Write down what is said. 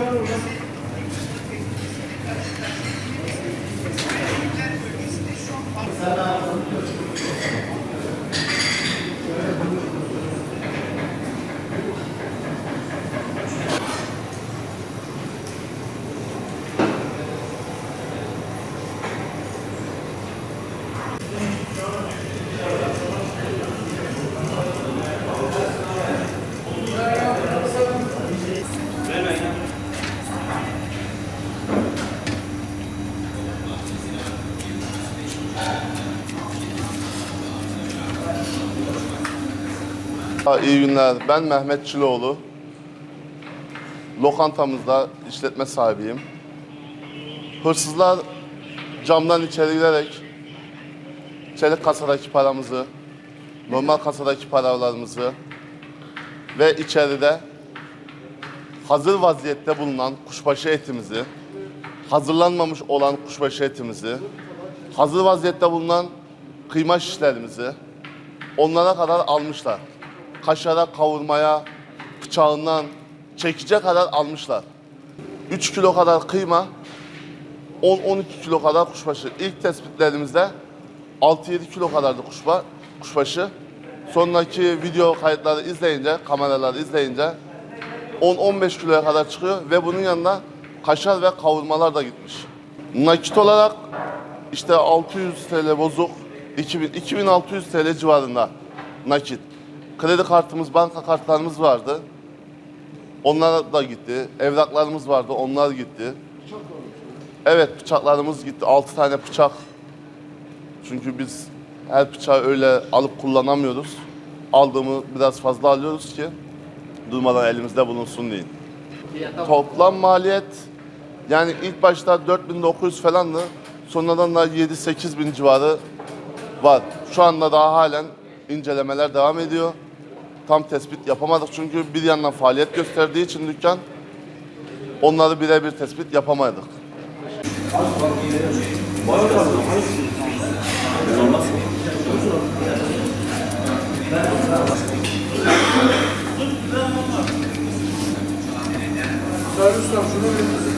Gracias. İyi günler. Ben Mehmet Çiloğlu. Lokantamızda işletme sahibiyim. Hırsızlar camdan içeri girerek çelik kasadaki paramızı, normal kasadaki paralarımızı ve içeride hazır vaziyette bulunan kuşbaşı etimizi, hazırlanmamış olan kuşbaşı etimizi, hazır vaziyette bulunan kıyma şişlerimizi, onlara kadar almışlar. Kaşara kavurmaya, bıçağından çekice kadar almışlar. 3 kilo kadar kıyma, 10-12 kilo kadar kuşbaşı. İlk tespitlerimizde 6-7 kilo kadardı kuşba, kuşbaşı. Sonraki video kayıtları izleyince, kameraları izleyince 10-15 kiloya kadar çıkıyor ve bunun yanında kaşar ve kavurmalar da gitmiş. Nakit olarak işte 600 TL bozuk, 2000, 2600 TL civarında nakit. Kredi kartımız, banka kartlarımız vardı. Onlar da gitti. Evraklarımız vardı, onlar gitti. Evet, bıçaklarımız gitti. 6 tane bıçak. Çünkü biz her bıçağı öyle alıp kullanamıyoruz. Aldığımı biraz fazla alıyoruz ki durmadan elimizde bulunsun diye. Toplam maliyet yani ilk başta 4900 falandı. Sonradan da 7-8 bin civarı var. Şu anda daha halen incelemeler devam ediyor. Tam tespit yapamadık çünkü bir yandan faaliyet gösterdiği için dükkan onları birebir tespit yapamadık. Servisler şunu bir